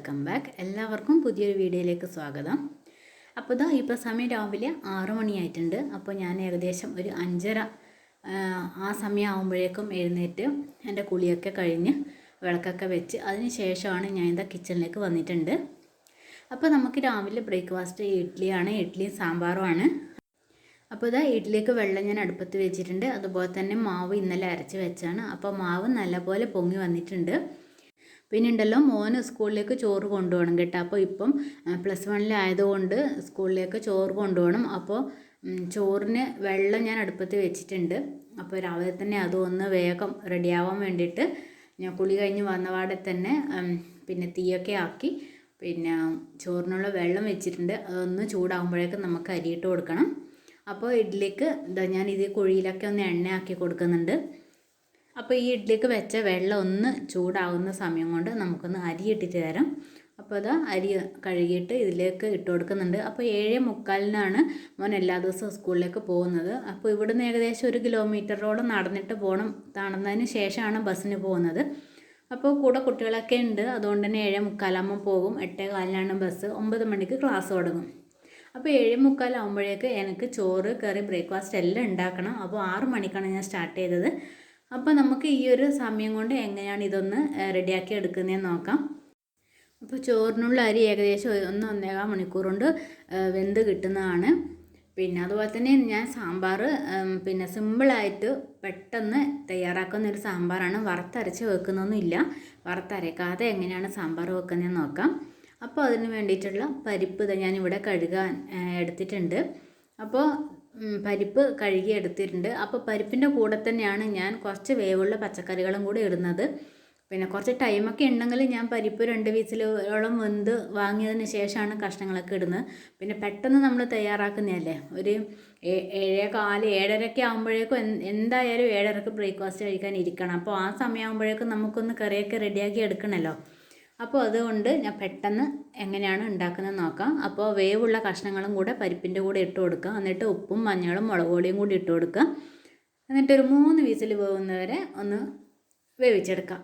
Welcome back. എല്ലാവർക്കും പുതിയൊരു വീഡിയോയിലേക്ക് സ്വാഗതം. അപ്പോൾ ഇതാ ഇപ്പോൾ സമയം രാവിലെ ആറു മണിയായിട്ടുണ്ട്. അപ്പോൾ ഞാൻ ഏകദേശം ഒരു അഞ്ചര ആ, സമയം സമയമാകുമ്പോഴേക്കും എഴുന്നേറ്റ് എന്റെ കുളിയൊക്കെ കഴിഞ്ഞ് വിളക്കൊക്കെ വെച്ച് അതിന് ശേഷമാണ് ഞാൻ ഇതാ കിച്ചണിലേക്ക് വന്നിട്ടുണ്ട്. അപ്പോൾ നമുക്ക് രാവിലെ ബ്രേക്ക്ഫാസ്റ്റ് ഇഡ്ഡലിയാണ് ഇഡ്ഡലിയും സാമ്പാറുമാണ്. അപ്പോൾ ഇതാ ഇഡ്ഡലിക്ക് വെള്ളം ഞാൻ അടുപ്പത്ത് വെച്ചിട്ടുണ്ട്. അതുപോലെ തന്നെ മാവ് ഇന്നലെ അരച്ച് വെച്ചാണ്. അപ്പോൾ മാവ് നല്ലപോലെ പൊങ്ങി വന്നിട്ടുണ്ട്. പിന്നെ ഉണ്ടല്ലോ മോന് സ്കൂളിലേക്ക് ചോറ് കൊണ്ടുപോകണം കേട്ടോ. അപ്പോൾ ഇപ്പം പ്ലസ് വണ്ണിലായതുകൊണ്ട് സ്കൂളിലേക്ക് ചോറ് കൊണ്ടുപോകണം. അപ്പോൾ ചോറിന് വെള്ളം ഞാൻ അടുപ്പത്ത് വെച്ചിട്ടുണ്ട്. അപ്പോൾ രാവിലെ തന്നെ അതൊന്ന് വേഗം റെഡിയാവാൻ വേണ്ടിയിട്ട് ഞാൻ കുളി കഴിഞ്ഞ് വന്നപാടെ തന്നെ പിന്നെ തീയൊക്കെ ആക്കി പിന്നെ ചോറിനുള്ള വെള്ളം വെച്ചിട്ടുണ്ട്. അതൊന്ന് ചൂടാകുമ്പോഴേക്കും നമുക്ക് അരിയിട്ട് കൊടുക്കണം. അപ്പോൾ ഇഡ്ഡലിക്ക് ഞാൻ ഇത് കുഴിയിലൊക്കെ ഒന്ന് എണ്ണയാക്കി കൊടുക്കുന്നുണ്ട്. അപ്പോൾ ഈ ഇഡ്ഡലിക്ക് വെച്ച വെള്ളം ഒന്ന് ചൂടാവുന്ന സമയം കൊണ്ട് നമുക്കൊന്ന് അരി ഇട്ടിട്ട് തരാം. അപ്പോൾ അത് അരി കഴുകിയിട്ട് ഇതിലേക്ക് ഇട്ട് കൊടുക്കുന്നുണ്ട്. അപ്പോൾ ഏഴ് മുക്കാലിനാണ് മോൻ എല്ലാ ദിവസവും സ്കൂളിലേക്ക് പോകുന്നത്. അപ്പോൾ ഇവിടുന്ന് ഏകദേശം ഒരു കിലോമീറ്ററോളം നടന്നിട്ട് പോകണം നടന്നതിന് ശേഷമാണ് ബസ്സിന് പോകുന്നത്. അപ്പോൾ കൂടെ കുട്ടികളൊക്കെ ഉണ്ട്. അതുകൊണ്ട് തന്നെ ഏഴ് മുക്കാലാകുമ്പോൾ പോകും. എട്ടേ കാലിനാണ് ബസ്. ഒമ്പത് മണിക്ക് ക്ലാസ് തുടങ്ങും. അപ്പോൾ ഏഴ് മുക്കാലാകുമ്പോഴേക്ക് എനിക്ക് ചോറ് കറി ബ്രേക്ക്ഫാസ്റ്റ് എല്ലാം ഉണ്ടാക്കണം. അപ്പോൾ ആറ് മണിക്കാണ് ഞാൻ സ്റ്റാർട്ട് ചെയ്തത്. അപ്പോൾ നമുക്ക് ഈ ഒരു സമയം കൊണ്ട് എങ്ങനെയാണ് ഇതൊന്ന് റെഡിയാക്കി എടുക്കുന്നതെന്ന് നോക്കാം. അപ്പോൾ ചോറിനുള്ള അരി ഏകദേശം ഒന്ന് ഒന്നേകാൽ മണിക്കൂർ കൊണ്ട് വെന്ത് കിട്ടുന്നതാണ്. പിന്നെ അതുപോലെ തന്നെ ഞാൻ സാമ്പാർ പിന്നെ സിമ്പിളായിട്ട് പെട്ടെന്ന് തയ്യാറാക്കുന്ന ഒരു സാമ്പാറാണ്. വറുത്തരച്ച് വെക്കുന്നൊന്നുമില്ല. വറുത്തരക്കാതെ എങ്ങനെയാണ് സാമ്പാർ വെക്കുന്നതെന്ന് നോക്കാം. അപ്പോൾ അതിന് വേണ്ടിയിട്ടുള്ള പരിപ്പ് ഞാനിവിടെ കഴുകാൻ എടുത്തിട്ടുണ്ട്. അപ്പോൾ പരിപ്പ് കഴുകി എടുത്തിട്ടുണ്ട്. അപ്പോൾ പരിപ്പിന്റെ കൂടെ തന്നെയാണ് ഞാൻ കുറച്ച് വേവുള്ള പച്ചക്കറികളും കൂടി ഇടുന്നത്. പിന്നെ കുറച്ച് ടൈമൊക്കെ ഉണ്ടെങ്കിൽ ഞാൻ പരിപ്പ് രണ്ട് വീസിലോളം വെന്ത് വാങ്ങിയതിന് ശേഷമാണ് കഷ്ണങ്ങളൊക്കെ ഇടുന്നത്. പിന്നെ പെട്ടെന്ന് നമ്മൾ തയ്യാറാക്കുന്നതല്ലേ? ഒരു ഏഴേ കാൽ ഏഴരയൊക്കെ ആകുമ്പോഴേക്കും എന്ത് എന്തായാലും ഏഴരക്ക് ബ്രേക്ക്ഫാസ്റ്റ് കഴിക്കാൻ ഇരിക്കണം. അപ്പോൾ ആ സമയമാകുമ്പോഴേക്കും നമുക്കൊന്ന് കറിയൊക്കെ റെഡിയാക്കി എടുക്കണമല്ലോ അപ്പോൾ അതുകൊണ്ട് ഞാൻ പെട്ടെന്ന് എങ്ങനെയാണ് ഉണ്ടാക്കുന്നത് നോക്കാം. അപ്പോൾ വേവുള്ള കഷ്ണങ്ങളും കൂടെ പരിപ്പിന്റെ കൂടെ ഇട്ട് കൊടുക്കുക എന്നിട്ട് ഉപ്പും മഞ്ഞളും മുളക് പൊടിയും കൂടി ഇട്ട് കൊടുക്കുക എന്നിട്ട് ഒരു മൂന്ന് വിസിൽ വേവുന്നവരെ ഒന്ന് വേവിച്ചെടുക്കാം.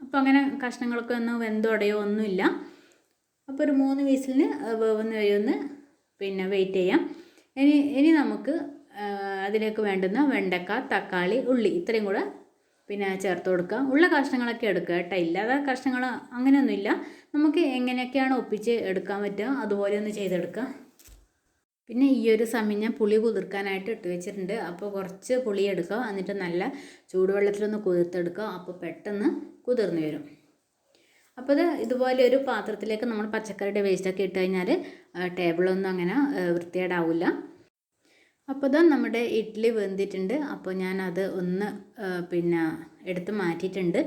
അപ്പോൾ അങ്ങനെ കഷ്ണങ്ങളൊക്കെ ഒന്ന് വെന്തോടയോ ഒന്നുമില്ല. അപ്പോൾ ഒരു മൂന്ന് വിസിലിന് വേവുന്ന വരെ ഒന്ന് പിന്നെ വെയിറ്റ് ചെയ്യാം. ഇനി ഇനി നമുക്ക് അതിലേക്ക് വേണ്ടുന്ന വെണ്ടക്ക തക്കാളി ഉള്ളി ഇത്രയും കൂടെ പിന്നെ ചേർത്ത് കൊടുക്കുക. ഉള്ള കഷ്ണങ്ങളൊക്കെ എടുക്കുക കേട്ടോ. ഇല്ലാതെ കഷ്ണങ്ങൾ അങ്ങനെയൊന്നുമില്ല. നമുക്ക് എങ്ങനെയൊക്കെയാണ് ഒപ്പിച്ച് എടുക്കാൻ പറ്റുക? അതുപോലെ ഒന്ന് ചെയ്തെടുക്കുക. പിന്നെ ഈ ഒരു സമയം ഞാൻ പുളി കുതിർക്കാനായിട്ട് ഇട്ട് വെച്ചിട്ടുണ്ട്. അപ്പോൾ കുറച്ച് പുളി എടുക്കുക. എന്നിട്ട് നല്ല ചൂടുവെള്ളത്തിലൊന്ന് കുതിർത്തെടുക്കുക. അപ്പോൾ പെട്ടെന്ന് കുതിർന്നു വരും. അപ്പോൾ ഇത് ഇതുപോലെ ഒരു പാത്രത്തിലേക്ക് നമ്മൾ പച്ചക്കറിയുടെ വേസ്റ്റൊക്കെ ഇട്ട് കഴിഞ്ഞാൽ ടേബിളൊന്നും അങ്ങനെ വൃത്തികേടാവില്ല. അപ്പോൾ ഇതാ നമ്മുടെ ഇഡ്ഡലി വെന്തിട്ടുണ്ട്. അപ്പോൾ ഞാനത് ഒന്ന് പിന്നെ എടുത്ത് മാറ്റിയിട്ടുണ്ട്.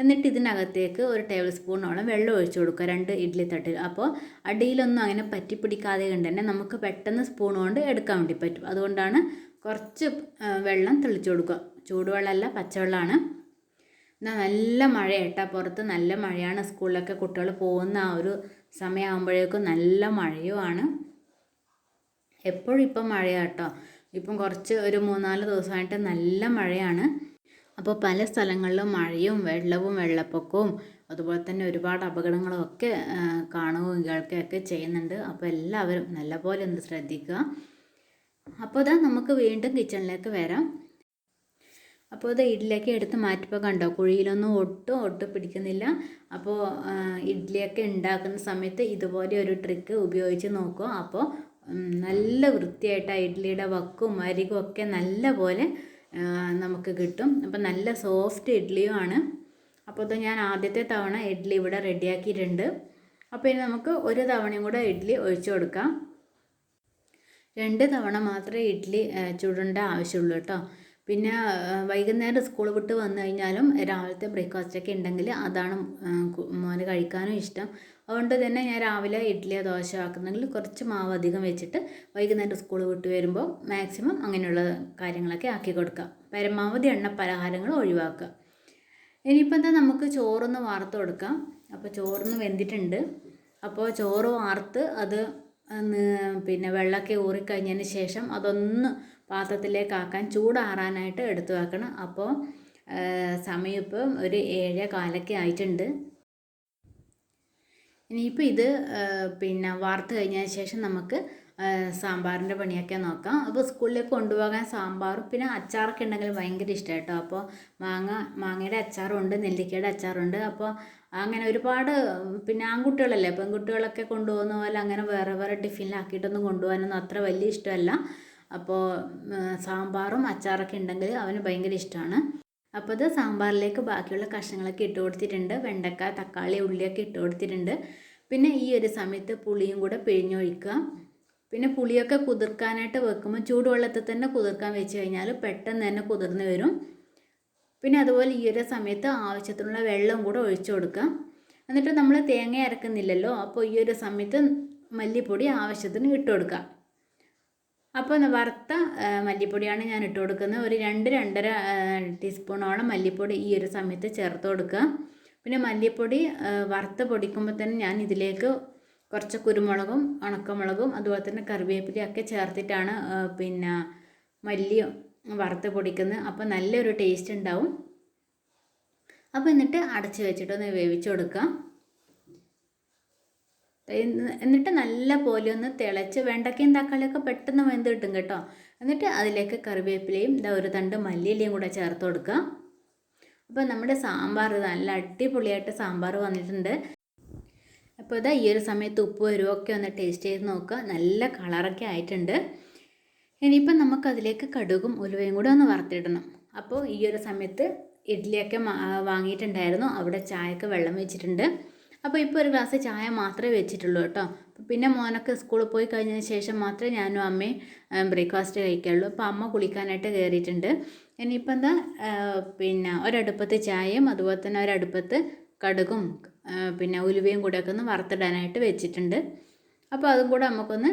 എന്നിട്ട് ഇതിനകത്തേക്ക് ഒരു ടേബിൾ സ്പൂണോളം വെള്ളം ഒഴിച്ചു കൊടുക്കുക. രണ്ട് ഇഡ്ഡലി തട്ടിൽ. അപ്പോൾ അടിയിലൊന്നും അങ്ങനെ പറ്റിപ്പിടിക്കാതെ കൊണ്ട് തന്നെ നമുക്ക് പെട്ടെന്ന് സ്പൂൺ കൊണ്ട് എടുക്കാൻ വേണ്ടി പറ്റും. അതുകൊണ്ടാണ് കുറച്ച് വെള്ളം തെളിച്ചു കൊടുക്കുക. ചൂടുവെള്ളമല്ല പച്ചവെള്ളമാണ്. എന്നാൽ നല്ല മഴ കേട്ടോ. പുറത്ത് നല്ല മഴയാണ്. സ്കൂളിലൊക്കെ കുട്ടികൾ പോകുന്ന ആ ഒരു സമയമാകുമ്പോഴേക്കും നല്ല മഴയുമാണ്. എപ്പോഴും ഇപ്പം മഴയാണ് കേട്ടോ ഇപ്പം കുറച്ച് ഒരു മൂന്നാൽ ദിവസമായിട്ട് നല്ല മഴയാണ്. അപ്പോൾ പല സ്ഥലങ്ങളിലും മഴയും വെള്ളവും വെള്ളപ്പൊക്കവും അതുപോലെ തന്നെ ഒരുപാട് അപകടങ്ങളും ഒക്കെ കാണുകയും കേൾക്കുകയൊക്കെ ചെയ്യുന്നുണ്ട്. അപ്പോൾ എല്ലാവരും നല്ലപോലെ ഒന്ന് ശ്രദ്ധിക്കുക. അപ്പോൾ ഇതാ നമുക്ക് വീണ്ടും കിച്ചണിലേക്ക് വരാം. അപ്പോൾ ഇത് ഇഡ്ഡലിയൊക്കെ എടുത്ത് മാറ്റിപ്പോൾ കണ്ടോ കുഴിയിലൊന്നും ഒട്ടും ഒട്ടും പിടിക്കുന്നില്ല. അപ്പോൾ ഇഡ്ഡലിയൊക്കെ ഉണ്ടാക്കുന്ന സമയത്ത് ഇതുപോലെ ഒരു ട്രിക്ക് ഉപയോഗിച്ച് നോക്കുക. അപ്പോൾ നല്ല വൃത്തിയായിട്ട് ആ ഇഡ്ഡലിയുടെ വക്കും അരികും ഒക്കെ നല്ല പോലെ നമുക്ക് കിട്ടും. അപ്പം നല്ല സോഫ്റ്റ് ഇഡ്ഡലിയുമാണ് അപ്പോൾ ഇത് ഞാൻ ആദ്യത്തെ തവണ ഇഡ്ഡലി ഇവിടെ റെഡിയാക്കിയിട്ടുണ്ട്. അപ്പോൾ ഇനി നമുക്ക് ഒരു തവണയും കൂടെ ഇഡ്ഡലി ഒഴിച്ചു കൊടുക്കാം. രണ്ട് തവണ മാത്രമേ ഇഡ്ഡലി ചുടേണ്ട ആവശ്യമുള്ളൂ കേട്ടോ. പിന്നെ വൈകുന്നേരം സ്കൂൾ വിട്ട് വന്നു കഴിഞ്ഞാലും രാവിലത്തെ ബ്രേക്ക്ഫാസ്റ്റൊക്കെ ഉണ്ടെങ്കിൽ അതാണ് മോന് കഴിക്കാനും ഇഷ്ടം. അതുകൊണ്ട് തന്നെ ഞാൻ രാവിലെ ഇഡ്ഡലിയോ ദോശ ആക്കുന്നെങ്കിൽ കുറച്ച് മാവ് അധികം വെച്ചിട്ട് വൈകുന്നേരം സ്കൂൾ വിട്ട് വരുമ്പോൾ മാക്സിമം അങ്ങനെയുള്ള കാര്യങ്ങളൊക്കെ ആക്കി കൊടുക്കുക. പരമാവധി എണ്ണ പലഹാരങ്ങൾ ഒഴിവാക്കുക. ഇനിയിപ്പോൾ എന്താ നമുക്ക് ചോറൊന്ന് വാർത്ത് കൊടുക്കാം. അപ്പോൾ ചോറൊന്ന് വെന്തിട്ടുണ്ട്. അപ്പോൾ ചോറ് വാർത്ത് അത് പിന്നെ വെള്ളമൊക്കെ ഊറിക്കഴിഞ്ഞതിന് ശേഷം അതൊന്ന് പാത്രത്തിലേക്കാക്കാൻ ചൂടാറാനായിട്ട് എടുത്തു വെക്കണം. അപ്പോൾ സമയം ഇപ്പം ഒരു ഏഴ് കാലൊക്കെ ആയിട്ടുണ്ട്. ഇനിയിപ്പോൾ ഇത് പിന്നെ വാർത്ത് കഴിഞ്ഞതിന് ശേഷം നമുക്ക് സാമ്പാറിന്റെ പണിയൊക്കെ നോക്കാം. അപ്പോൾ സ്കൂളിലേക്ക് കൊണ്ടുപോകാൻ സാമ്പാറും പിന്നെ അച്ചാറൊക്കെ ഉണ്ടെങ്കിൽ ഭയങ്കര ഇഷ്ടം കേട്ടോ. അപ്പോൾ മാങ്ങ മാങ്ങയുടെ അച്ചാറുണ്ട് നെല്ലിക്കയുടെ അച്ചാറുണ്ട്. അപ്പോൾ അങ്ങനെ ഒരുപാട് പിന്നെ ആൺകുട്ടികളല്ലേ പെൺകുട്ടികളൊക്കെ കൊണ്ടുപോകുന്ന പോലെ അങ്ങനെ വേറെ വേറെ ടിഫിനിലാക്കിയിട്ടൊന്നും കൊണ്ടുപോകാനൊന്നും അത്ര വലിയ ഇഷ്ടമല്ല. അപ്പോൾ സാമ്പാറും അച്ചാറൊക്കെ ഉണ്ടെങ്കിൽ അവന് ഭയങ്കര ഇഷ്ടമാണ് അപ്പോൾ ഇത് സാമ്പാറിലേക്ക് ബാക്കിയുള്ള കഷ്ണങ്ങളൊക്കെ ഇട്ട് കൊടുത്തിട്ടുണ്ട്. വെണ്ടക്ക തക്കാളി ഉള്ളിയൊക്കെ ഇട്ട് കൊടുത്തിട്ടുണ്ട്. പിന്നെ ഈ ഒരു സമയത്ത് പുളിയും കൂടെ പിഴിഞ്ഞൊഴിക്കുക. പിന്നെ പുളിയൊക്കെ കുതിർക്കാനായിട്ട് വെക്കുമ്പോൾ ചൂടുവെള്ളത്തിൽ തന്നെ കുതിർക്കാൻ വെച്ച് കഴിഞ്ഞാൽ പെട്ടെന്ന് തന്നെ കുതിർന്ന് വരും. പിന്നെ അതുപോലെ ഈ ഒരു സമയത്ത് ആവശ്യത്തിനുള്ള വെള്ളം കൂടെ ഒഴിച്ചു കൊടുക്കുക. എന്നിട്ട് നമ്മൾ തേങ്ങ അരക്കുന്നില്ലല്ലോ അപ്പോൾ ഈ ഒരു സമയത്ത് മല്ലിപ്പൊടി ആവശ്യത്തിന് ഇട്ട് കൊടുക്കുക. അപ്പോൾ വറുത്ത മല്ലിപ്പൊടിയാണ് ഞാൻ ഇട്ട് കൊടുക്കുന്നത്. ഒരു രണ്ട് രണ്ടര ടീസ്പൂണോളം മല്ലിപ്പൊടി ഈ ഒരു സമയത്ത് ചേർത്ത് കൊടുക്കുക. പിന്നെ മല്ലിപ്പൊടി വറുത്ത് പൊടിക്കുമ്പോൾ തന്നെ ഞാൻ ഇതിലേക്ക് കുറച്ച് കുരുമുളകും ഉണക്കമുളകും അതുപോലെ തന്നെ കറിവേപ്പിലയൊക്കെ ചേർത്തിട്ടാണ് പിന്നെ മല്ലി വറുത്ത് പൊടിക്കുന്നത്. അപ്പോൾ നല്ലൊരു ടേസ്റ്റ് ഉണ്ടാവും. അപ്പോൾ എന്നിട്ട് അടച്ച് വെച്ചിട്ടൊന്ന് വേവിച്ച് കൊടുക്കുക. എന്നിട്ട് നല്ല പോലെ ഒന്ന് തിളച്ച് വെണ്ടക്കയും തക്കാളിയൊക്കെ പെട്ടെന്ന് വെന്ത് കിട്ടും കേട്ടോ. എന്നിട്ട് അതിലേക്ക് കറിവേപ്പിലയും ഇതാ ഒരു തണ്ട് മല്ലിയിലയും കൂടെ ചേർത്ത് കൊടുക്കുക അപ്പോൾ നമ്മുടെ സാമ്പാർ നല്ല അടിപൊളിയായിട്ട് സാമ്പാർ വന്നിട്ടുണ്ട്. അപ്പോൾ ഇതാ ഈ ഒരു സമയത്ത് ഉപ്പ് വരുമൊക്കെ ഒന്ന് ടേസ്റ്റ് ചെയ്ത് നോക്കുക. നല്ല കളറൊക്കെ ആയിട്ടുണ്ട്. ഇനിയിപ്പം നമുക്കതിലേക്ക് കടുകും ഉലുവയും കൂടെ ഒന്ന് വറുത്തിടണം. അപ്പോൾ ഈ ഒരു സമയത്ത് ഇഡ്ഡലിയൊക്കെ വാങ്ങിയിട്ടുണ്ടായിരുന്നു. അവിടെ ചായക്ക് വെള്ളം വെച്ചിട്ടുണ്ട്. അപ്പോൾ ഇപ്പോൾ ഒരു ഗ്ലാസ് ചായ മാത്രമേ വെച്ചിട്ടുള്ളൂ കേട്ടോ. പിന്നെ മോനൊക്കെ സ്കൂളിൽ പോയി കഴിഞ്ഞതിന് ശേഷം മാത്രമേ ഞാനും അമ്മയും ബ്രേക്ക്ഫാസ്റ്റ് കഴിക്കുള്ളൂ അപ്പോൾ അമ്മ കുളിക്കാനായിട്ട് കയറിയിട്ടുണ്ട് ഇനിയിപ്പോൾ എന്താ പിന്നെ ഒരടുപ്പത്ത് ചായയും അതുപോലെ തന്നെ ഒരടുപ്പത്ത് കടുകും പിന്നെ ഉലുവയും കൂടെ ഒക്കെ ഒന്ന് വറുത്തിടാനായിട്ട് വെച്ചിട്ടുണ്ട്. അപ്പോൾ അതും കൂടെ നമുക്കൊന്ന്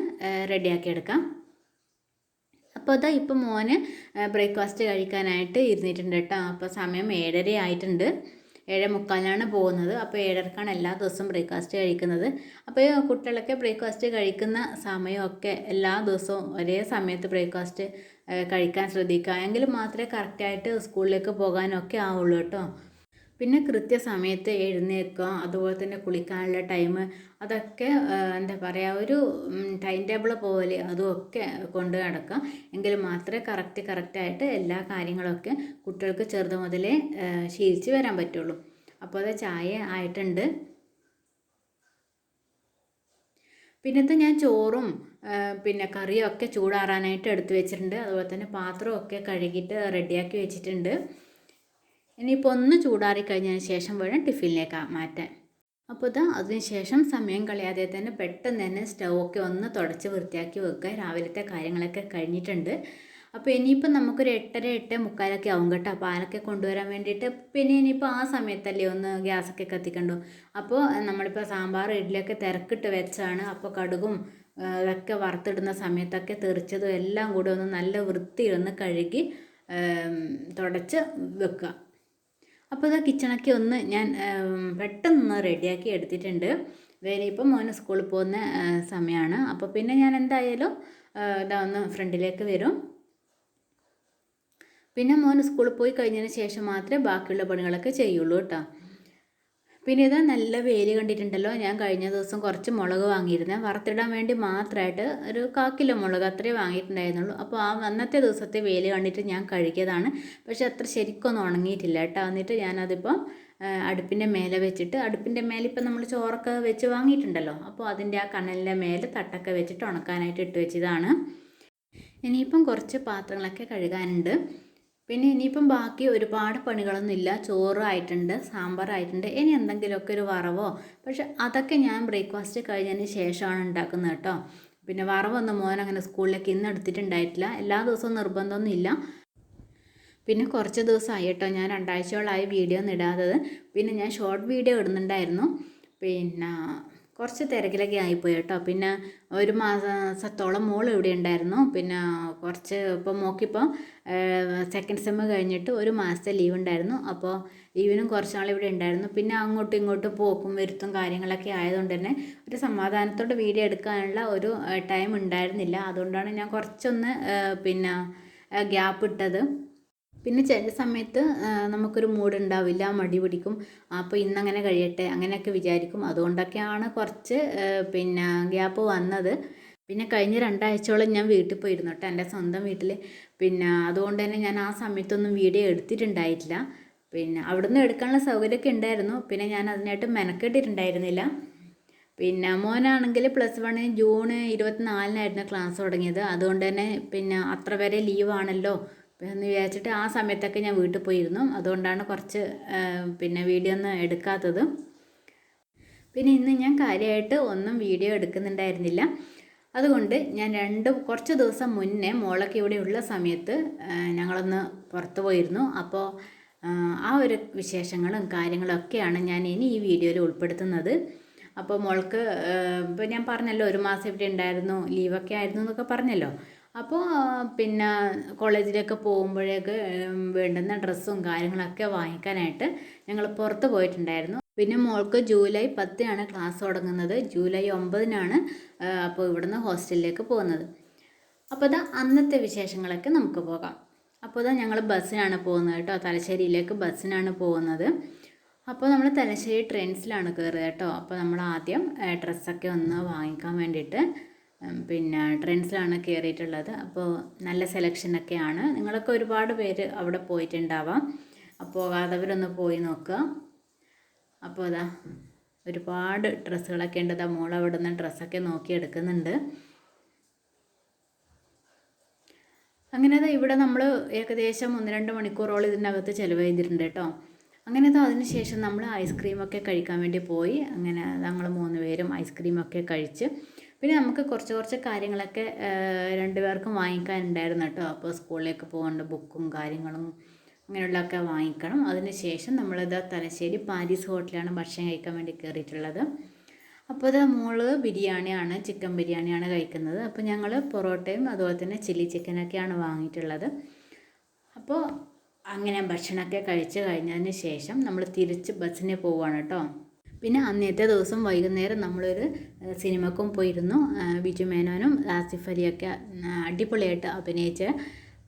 റെഡിയാക്കി എടുക്കാം. അപ്പോൾ അതാ ഇപ്പം മോന് ബ്രേക്ക്ഫാസ്റ്റ് കഴിക്കാനായിട്ട് ഇരുന്നിട്ടുണ്ട് കേട്ടോ. അപ്പോൾ സമയം ഏഴര ആയിട്ടുണ്ട് ഏഴ് മുക്കാലിനാണ് പോകുന്നത്. അപ്പോൾ ഏഴരക്കാണ് എല്ലാ ദിവസവും ബ്രേക്ക്ഫാസ്റ്റ് കഴിക്കുന്നത്. അപ്പോൾ കുട്ടികളൊക്കെ ബ്രേക്ക്ഫാസ്റ്റ് കഴിക്കുന്ന സമയമൊക്കെ എല്ലാ ദിവസവും ഒരേ സമയത്ത് ബ്രേക്ക്ഫാസ്റ്റ് കഴിക്കാൻ ശ്രദ്ധിക്കുക. എങ്കിൽ മാത്രമേ കറക്റ്റായിട്ട് സ്കൂളിലേക്ക് പോകാനൊക്കെ ആവുള്ളൂ കേട്ടോ. പിന്നെ കൃത്യസമയത്ത് എഴുന്നേൽക്കുക അതുപോലെ തന്നെ കുളിക്കാനുള്ള ടൈം അതൊക്കെ എന്താ പറയുക ഒരു ടൈം ടേബിൾ പോലെ അതുമൊക്കെ കൊണ്ട് നടക്കുക. എങ്കിൽ മാത്രമേ കറക്റ്റ് കറക്റ്റായിട്ട് എല്ലാ കാര്യങ്ങളൊക്കെ കുട്ടികൾക്ക് ചെറുത് മുതലേ ശീലിച്ച് വരാൻ പറ്റുള്ളൂ. അപ്പോൾ അത് ചായ ആയിട്ടുണ്ട്. പിന്നത്തെ ഞാൻ ചോറും പിന്നെ കറിയും ഒക്കെ ചൂടാറാനായിട്ട് എടുത്തു വെച്ചിട്ടുണ്ട്. അതുപോലെ തന്നെ പാത്രമൊക്കെ കഴുകിയിട്ട് റെഡിയാക്കി വെച്ചിട്ടുണ്ട്. ഇനിയിപ്പോൾ ഒന്ന് ചൂടാറി കഴിഞ്ഞതിന് ശേഷം വേണം ടിഫിനിലേക്ക് മാറ്റാൻ. അപ്പോൾ ഇതാ അതിന് ശേഷം സമയം കളയാതെ തന്നെ പെട്ടെന്ന് തന്നെ സ്റ്റൗ ഒക്കെ ഒന്ന് തുടച്ച് വൃത്തിയാക്കി വെക്കുക. രാവിലത്തെ കാര്യങ്ങളൊക്കെ കഴിഞ്ഞിട്ടുണ്ട്. അപ്പോൾ ഇനിയിപ്പോൾ നമുക്കൊരു എട്ടര എട്ട് മുക്കാലൊക്കെ ആവും കേട്ടോ. പാലൊക്കെ കൊണ്ടുവരാൻ വേണ്ടിയിട്ട്? പിന്നെ ഇനിയിപ്പോൾ ആ സമയത്തല്ലേ ഒന്ന് ഗ്യാസൊക്കെ കത്തിക്കണ്ടു. അപ്പോൾ നമ്മളിപ്പോൾ സാമ്പാർ ഇഡ്ഡലിയൊക്കെ തിരക്കിട്ട് വെച്ചാണ്. അപ്പോൾ കടുകും ഇതൊക്കെ വറുത്തിടുന്ന സമയത്തൊക്കെ തെറിച്ചതും എല്ലാം കൂടി ഒന്ന് നല്ല വൃത്തിയിൽ ഒന്ന് കഴുകി തുടച്ച് വെക്കുക. അപ്പോൾ ഇത് കിച്ചണൊക്കെ ഒന്ന് ഞാൻ പെട്ടെന്ന് റെഡിയാക്കി എടുത്തിട്ടുണ്ട്. വേറെ ഇപ്പം മോന് സ്കൂളിൽ പോകുന്ന സമയമാണ് അപ്പോൾ പിന്നെ ഞാൻ എന്തായാലും ഇതാ ഒന്ന് ഫ്രണ്ടിലേക്ക് വരും. പിന്നെ മോൻ സ്കൂളിൽ പോയി കഴിഞ്ഞതിന് ശേഷം മാത്രമേ ബാക്കിയുള്ള പണികളൊക്കെ ചെയ്യുള്ളൂ കേട്ടോ. പിന്നെ ഇത് നല്ല വേൽ കണ്ടിട്ടുണ്ടല്ലോ. ഞാൻ കഴിഞ്ഞ ദിവസം കുറച്ച് മുളക് വാങ്ങിയിരുന്നു. വറുത്തിടാൻ വേണ്ടി മാത്രമായിട്ട് ഒരു കാ കിലോ മുളക് അത്രേ വാങ്ങിയിട്ടുണ്ടായിരുന്നുള്ളൂ. അപ്പോൾ ആ അന്നത്തെ ദിവസത്തെ വേൽ കണ്ടിട്ട് ഞാൻ കഴുകിയതാണ്. പക്ഷെ അത്ര ശരിക്കൊന്നും ഉണങ്ങിയിട്ടില്ല കേട്ടോ. എന്നിട്ട് ഞാനതിപ്പോൾ അടുപ്പിന്റെ മേലെ വെച്ചിട്ട് അടുപ്പിന്റെ മേലെ ഇപ്പം നമ്മൾ ചോറൊക്കെ വെച്ച് വാങ്ങിയിട്ടുണ്ടല്ലോ. അപ്പോൾ അതിന്റെ ആ കനലിന്റെ മേലെ തട്ടൊക്കെ വെച്ചിട്ട് ഉണക്കാനായിട്ട് ഇട്ട് വെച്ചതാണ്. ഇനിയിപ്പം കുറച്ച് പാത്രങ്ങളൊക്കെ കഴുകാനുണ്ട്. പിന്നെ ഇനിയിപ്പം ബാക്കി ഒരുപാട് പണികളൊന്നും ഇല്ല ചോറ് ആയിട്ടുണ്ട് സാമ്പാർ ആയിട്ടുണ്ട് ഇനി എന്തെങ്കിലുമൊക്കെ ഒരു വറവോ? പക്ഷെ അതൊക്കെ ഞാൻ ബ്രേക്ക്ഫാസ്റ്റ് കഴിഞ്ഞതിന് ശേഷമാണ് ഉണ്ടാക്കുന്നത് കേട്ടോ. പിന്നെ വറവൊന്നും മോൻ അങ്ങനെ സ്കൂളിലേക്ക് ഇന്ന് എടുത്തിട്ടുണ്ടായിട്ടില്ല. എല്ലാ ദിവസവും നിർബന്ധമൊന്നും ഇല്ല പിന്നെ കുറച്ച് ദിവസമായി കേട്ടോ. ഞാൻ രണ്ടാഴ്ചയോളമായി വീഡിയോ ഒന്നും ഇടാത്തത്. പിന്നെ ഞാൻ ഷോർട്ട് വീഡിയോ ഇടുന്നുണ്ടായിരുന്നു. പിന്നെ കുറച്ച് തിരക്കിലൊക്കെ ആയിപ്പോയി കേട്ടോ. പിന്നെ ഒരു മാസത്തോളം മോൾ ഇവിടെ ഉണ്ടായിരുന്നു. പിന്നെ കുറച്ച് ഇപ്പോൾ മോക്കിപ്പോൾ സെക്കൻഡ് സെമ്മ് കഴിഞ്ഞിട്ട് ഒരു മാസത്തെ ലീവ് ഉണ്ടായിരുന്നു. അപ്പോൾ ലീവിനും കുറച്ച് നാൾ ഇവിടെ ഉണ്ടായിരുന്നു. പിന്നെ അങ്ങോട്ടും ഇങ്ങോട്ടും പോക്കും വരുത്തും കാര്യങ്ങളൊക്കെ ആയതുകൊണ്ട് തന്നെ ഒരു സമാധാനത്തോടെ വീഡിയോ എടുക്കാനുള്ള ഒരു ടൈം ഉണ്ടായിരുന്നില്ല. അതുകൊണ്ടാണ് ഞാൻ കുറച്ചൊന്ന് പിന്നെ ഗ്യാപ്പ് ഇട്ടത്. പിന്നെ ചില സമയത്ത് നമുക്കൊരു മൂഡ് ഉണ്ടാവില്ല മടി പിടിക്കും. അപ്പോൾ ഇന്നങ്ങനെ കഴിയട്ടെ അങ്ങനെയൊക്കെ വിചാരിക്കും. അതുകൊണ്ടൊക്കെയാണ് കുറച്ച് പിന്നെ ഗ്യാപ്പ് വന്നത്. പിന്നെ കഴിഞ്ഞ രണ്ടാഴ്ചയോളം ഞാൻ വീട്ടിൽ പോയിരുന്നു കേട്ടോ എന്റെ സ്വന്തം വീട്ടിൽ. പിന്നെ അതുകൊണ്ട് തന്നെ ഞാൻ ആ സമയത്തൊന്നും വീഡിയോ എടുത്തിട്ടുണ്ടായിട്ടില്ല. പിന്നെ അവിടുന്ന് എടുക്കാനുള്ള സൗകര്യമൊക്കെ ഉണ്ടായിരുന്നു. പിന്നെ ഞാൻ അതിനായിട്ട് മെനക്കെട്ടിട്ടുണ്ടായിരുന്നില്ല. പിന്നെ മോനാണെങ്കിൽ പ്ലസ് വണ്ണിന് ജൂൺ ഇരുപത്തിനാലിനായിരുന്നു ക്ലാസ് തുടങ്ങിയത്. അതുകൊണ്ട് തന്നെ പിന്നെ അത്ര വരെ ലീവാണല്ലോ. എന്ന് വിചാരിച്ചിട്ട് ആ സമയത്തൊക്കെ ഞാൻ വീട്ടിൽ പോയിരുന്നു. അതുകൊണ്ടാണ് കുറച്ച് പിന്നെ വീഡിയോ ഒന്നും എടുക്കാത്തത്. പിന്നെ ഇന്ന് ഞാൻ കാര്യമായിട്ട് ഒന്നും വീഡിയോ എടുക്കുന്നുണ്ടായിരുന്നില്ല. അതുകൊണ്ട് ഞാൻ രണ്ട് കുറച്ച് ദിവസം മുന്നേ മോളൊക്കെ ഇവിടെ ഉള്ള സമയത്ത് ഞങ്ങളൊന്ന് പുറത്തു പോയിരുന്നു. അപ്പോൾ ആ, ആ ഒരു വിശേഷങ്ങളും കാര്യങ്ങളൊക്കെയാണ് ഞാൻ ഇനി ഈ വീഡിയോയിൽ ഉൾപ്പെടുത്തുന്നത്. അപ്പോൾ മോൾക്ക് ഇപ്പോൾ ഞാൻ പറഞ്ഞല്ലോ ഒരു മാസം ഇവിടെ ഉണ്ടായിരുന്നു ലീവൊക്കെ ആയിരുന്നു എന്നൊക്കെ പറഞ്ഞല്ലോ. അപ്പോൾ പിന്നെ കോളേജിലൊക്കെ പോകുമ്പോഴേക്ക് വേണ്ടുന്ന ഡ്രസ്സും കാര്യങ്ങളൊക്കെ വാങ്ങിക്കാനായിട്ട് ഞങ്ങൾ പുറത്ത് പോയിട്ടുണ്ടായിരുന്നു. പിന്നെ മോൾക്ക് ജൂലൈ പത്തിനാണ് ക്ലാസ് തുടങ്ങുന്നത്. ജൂലൈ ഒമ്പതിനാണ് അപ്പോൾ ഇവിടുന്ന് ഹോസ്റ്റലിലേക്ക് പോകുന്നത്. അപ്പോൾ ഇതാ അന്നത്തെ വിശേഷങ്ങളൊക്കെ നമുക്ക് പോകാം. അപ്പോൾ ഇതാ ഞങ്ങൾ ബസ്സിനാണ് പോകുന്നത് കേട്ടോ. തലശ്ശേരിയിലേക്ക് ബസ്സിനാണ് പോകുന്നത്. അപ്പോൾ നമ്മൾ തലശ്ശേരി ട്രെയിൻസിലാണ് കയറുക കേട്ടോ. അപ്പോൾ നമ്മൾ ആദ്യം ഡ്രസ്സൊക്കെ ഒന്ന് വാങ്ങിക്കാൻ വേണ്ടിയിട്ട് പിന്നെ ട്രെൻഡ്സിലാണ് കയറിയിട്ടുള്ളത് അപ്പോൾ നല്ല സെലക്ഷനൊക്കെയാണ് നിങ്ങളൊക്കെ ഒരുപാട് പേര് അവിടെ പോയിട്ടുണ്ടാവാം. അപ്പോൾ പോകാത്തവരൊന്ന് പോയി നോക്കുക അപ്പോൾ അതാ ഒരുപാട് ഡ്രസ്സുകളൊക്കെ ഉണ്ട്. അതാ മോൾ അവിടെ നിന്ന് ഡ്രസ്സൊക്കെ നോക്കി എടുക്കുന്നുണ്ട്. അങ്ങനെ അതാ ഇവിടെ നമ്മൾ ഏകദേശം ഒന്ന് രണ്ട് മണിക്കൂറോളം ഇതിനകത്ത് ചിലവ് ചെയ്തിട്ടുണ്ട് കേട്ടോ. അങ്ങനെ അതോ അതിന് ശേഷം നമ്മൾ ഐസ്ക്രീമൊക്കെ കഴിക്കാൻ വേണ്ടി പോയി. അങ്ങനെ ഞങ്ങൾ മൂന്ന് പേരും ഐസ്ക്രീമൊക്കെ കഴിച്ച് പിന്നെ നമുക്ക് കുറച്ച് കുറച്ച് കാര്യങ്ങളൊക്കെ രണ്ടുപേർക്കും വാങ്ങിക്കാനുണ്ടായിരുന്നു കേട്ടോ. അപ്പോൾ സ്കൂളിലേക്ക് പോകേണ്ട ബുക്കും കാര്യങ്ങളും അങ്ങനെയുള്ളതൊക്കെ വാങ്ങിക്കണം. അതിന് ശേഷം നമ്മളിത് തലശ്ശേരി പാരീസ് ഹോട്ടലാണ് ഭക്ഷണം കഴിക്കാൻ വേണ്ടി കയറിയിട്ടുള്ളത്. അപ്പോൾ ഇത് മോൾ ബിരിയാണിയാണ് ചിക്കൻ ബിരിയാണിയാണ് കഴിക്കുന്നത്. അപ്പോൾ ഞങ്ങൾ പൊറോട്ടയും അതുപോലെ തന്നെ ചില്ലി ചിക്കനൊക്കെയാണ് വാങ്ങിയിട്ടുള്ളത്. അപ്പോൾ അങ്ങനെ ഭക്ഷണമൊക്കെ കഴിച്ച് കഴിഞ്ഞതിന് ശേഷം നമ്മൾ തിരിച്ച് ബസ്സിന് പോവുകയാണ് കേട്ടോ. പിന്നെ അന്നത്തെ ദിവസം വൈകുന്നേരം നമ്മളൊരു സിനിമക്കും പോയിരുന്നു. ബിജു മേനോനും ആസിഫ് അലിയൊക്കെ അടിപൊളിയായിട്ട് അഭിനയിച്ച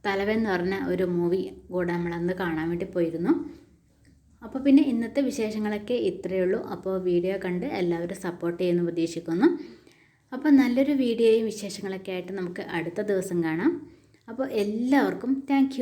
തലവൻ എന്ന് പറഞ്ഞ ഒരു മൂവി കൂടെ നമ്മളന്ന് കാണാൻ വേണ്ടി പോയിരുന്നു. അപ്പോൾ പിന്നെ ഇന്നത്തെ വിശേഷങ്ങളൊക്കെ ഇത്രയേ ഉള്ളൂ. അപ്പോൾ വീഡിയോ കണ്ട് എല്ലാവരും സപ്പോർട്ട് ചെയ്യുമെന്ന് പ്രതീക്ഷിക്കുന്നു. അപ്പോൾ നല്ലൊരു വീഡിയോയും വിശേഷങ്ങളൊക്കെ ആയിട്ട് നമുക്ക് അടുത്ത ദിവസം കാണാം. അപ്പോൾ എല്ലാവർക്കും താങ്ക്